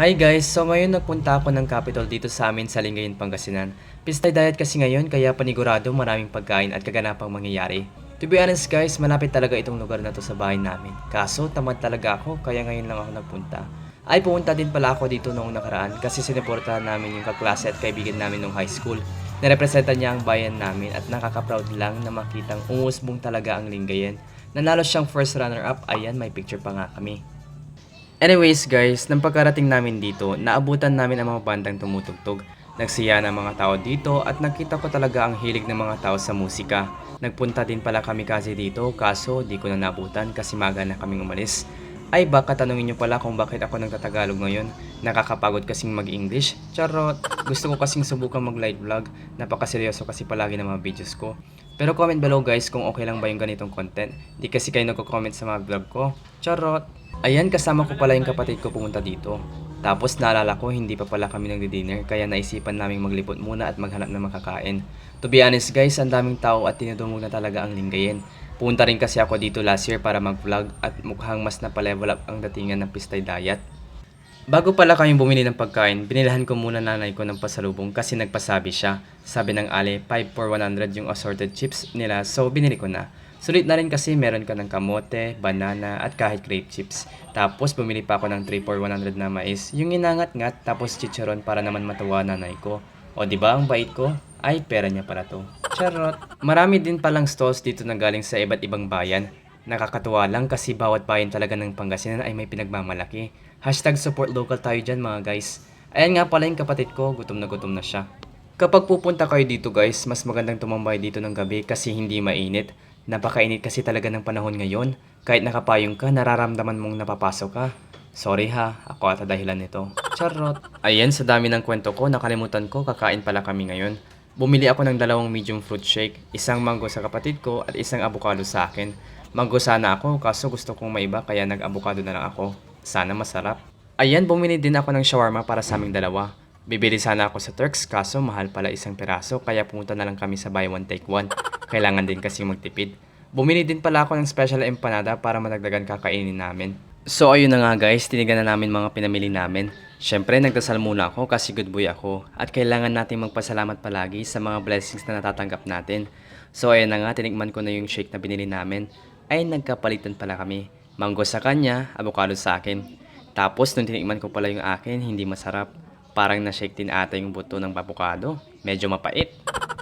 Hi guys! So ngayon nagpunta ako ng capital dito sa amin sa Lingayen, Pangasinan. Pistay diet kasi ngayon kaya panigurado maraming pagkain at kaganapang mangyayari. To be honest guys, malapit talaga itong lugar na to sa bahay namin. Kaso tamad talaga ako kaya ngayon lang ako nagpunta. Ay pumunta din pala ako dito noong nakaraan kasi sinuportahan namin yung kaklase at kaibigan namin nung high school. Narepresenta niya ang bayan namin at nakaka-proud lang na makitang umusbong talaga ang Lingayen. Nanalo siyang first runner-up, ayan may picture pa nga kami. Anyways guys, nang pagkarating namin dito, naabutan namin ang mga bandang tumutugtog. Nagsiya ng mga tao dito at nakita ko talaga ang hilig ng mga tao sa musika. Nagpunta din pala kami kasi dito kaso di ko na nabutan kasi maga na kaming umalis. Ay baka tanungin nyo pala kung bakit ako nagtatagalog ngayon. Nakakapagod kasing mag-English. Charot! Gusto ko kasing subukan mag-live vlog. Napakaseryoso kasi palagi ng mga videos ko. Pero comment below guys kung okay lang ba yung ganitong content. Di kasi kayo nagko-comment sa mga vlog ko. Charot! Ayan, kasama ko pala yung kapatid ko pumunta dito. Tapos naalala ko hindi pa pala kami nagdi-dinner kaya naisipan naming maglipot muna at maghanap ng makakain. To be honest guys, ang daming tao at tinudumog na talaga ang linggayen. Punta rin kasi ako dito last year para mag-vlog at mukhang mas napalevel up ang datingan ng Pistay Diet. Bago pala kaming bumili ng pagkain, binilahan ko muna nanay ko ng pasalubong kasi nagpasabi siya. Sabi ng ale, 5 for 100 yung assorted chips nila so binili ko na. Sulit na rin kasi meron ka ng kamote, banana at kahit grape chips. Tapos bumili pa ako ng 3 for 100 na mais, yung inangat-ngat tapos chicharon para naman matawa nanay ko. O di ba ang bait ko? Ay, pera niya pala to. Charot. Marami din palang stalls dito na galing sa iba't ibang bayan. Nakakatuwa lang kasi bawat bayan talaga ng Pangasinan ay may pinagmamalaki. Hashtag support local tayo dyan mga guys. Ayan nga pala yung kapatid ko, gutom na gutom na siya. Kapag pupunta kayo dito guys, mas magandang tumambay dito ng gabi kasi hindi mainit. Napakainit kasi talaga ng panahon ngayon. Kahit nakapayong ka, nararamdaman mong napapasok ka. Sorry ha, ako ata dahilan nito. Charot. Ayan, sa dami ng kwento ko, nakalimutan ko, kakain pala kami ngayon. Bumili ako ng dalawang medium fruit shake, isang mango sa kapatid ko at isang avocado sa akin. Mango sana ako, kaso gusto kong maiba kaya nag-avocado na lang ako. Sana masarap. Ayan, bumili din ako ng shawarma para sa aming dalawa. Bibili sana ako sa Turks kaso mahal pala isang piraso kaya pumunta na lang kami sa buy one take one. Kailangan din kasi magtipid. Bumili din pala ako ng special empanada para madagdagan kakainin namin. So ayun na nga guys, tinigan na namin mga pinamili namin. Syempre nagdasal muna ako kasi good boy ako at kailangan natin magpasalamat palagi sa mga blessings na natatanggap natin. So ayun na nga, tinikman ko na yung shake na binili namin. Ay nagkapalitan pala kami. Mango sa kanya, avocado sa akin. Tapos nung tinikman ko pala yung akin, hindi masarap. Parang na-shake din ata yung buto ng avocado. Medyo mapait.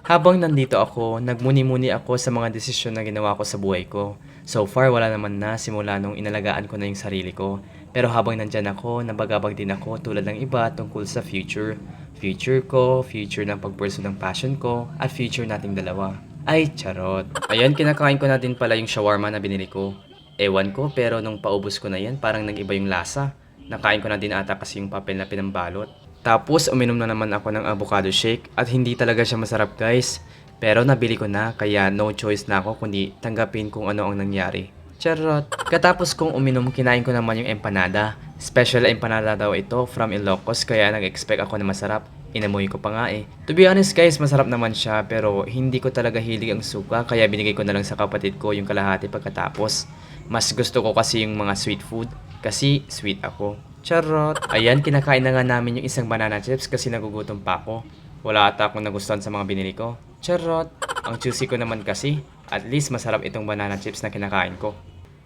Habang nandito ako, nagmuni-muni ako sa mga desisyon na ginawa ko sa buhay ko. So far, wala naman na simula nung inalagaan ko na yung sarili ko. Pero habang nandyan ako, nabagabag din ako tulad ng iba tungkol sa future. Future ko, future ng pagpurso ng passion ko, at future nating dalawa. Ay, charot. Ayan, kinakain ko na din pala yung shawarma na binili ko. Ewan ko, pero nung paubos ko na yan, parang nag-iba yung lasa. Nakain ko na din ata kasi yung papel na pinambalot. Tapos, uminom na naman ako ng avocado shake at hindi talaga siya masarap guys. Pero nabili ko na, kaya no choice na ako kundi tanggapin kung ano ang nangyari. Charot. Katapos kong uminom, kinain ko naman yung empanada. Special empanada daw ito from Ilocos kaya nag-expect ako na masarap. Inamoy ko pa nga eh. To be honest guys, masarap naman siya pero hindi ko talaga hilig ang suka kaya binigay ko na lang sa kapatid ko yung kalahati pagkatapos. Mas gusto ko kasi yung mga sweet food kasi sweet ako. Charot. Ayan, kinakain na nga namin yung isang banana chips kasi nagugutom pa ako. Wala ata akong nagustuhan sa mga binili ko. Charot. Ang juicy ko naman kasi. At least masarap itong banana chips na kinakain ko.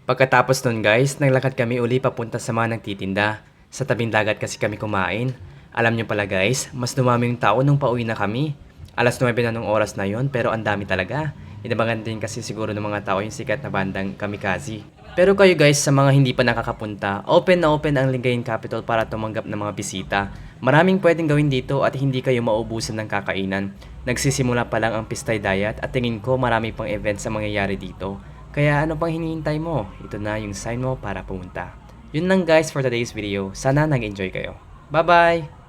Pagkatapos nun guys, naglakad kami uli papunta sa mga nagtitinda. Sa tabing dagat kasi kami kumain. Alam nyo pala guys, mas dumami yung tao nung pauwi na kami. Alas 9 na nung oras na yon pero ang dami talaga. Inabangan din kasi siguro ng mga tao yung sikat na bandang Kamikaze. Pero kayo guys, sa mga hindi pa nakakapunta, open na open ang Lingayen Capital para tumanggap ng mga bisita. Maraming pwedeng gawin dito at hindi kayo maubusan ng kakainan. Nagsisimula pa lang ang Pistay Diet at tingin ko marami pang events ang mangyayari dito. Kaya ano pang hinihintay mo? Ito na yung sign mo para pumunta. Yun lang guys for today's video. Sana nag-enjoy kayo. Bye-bye!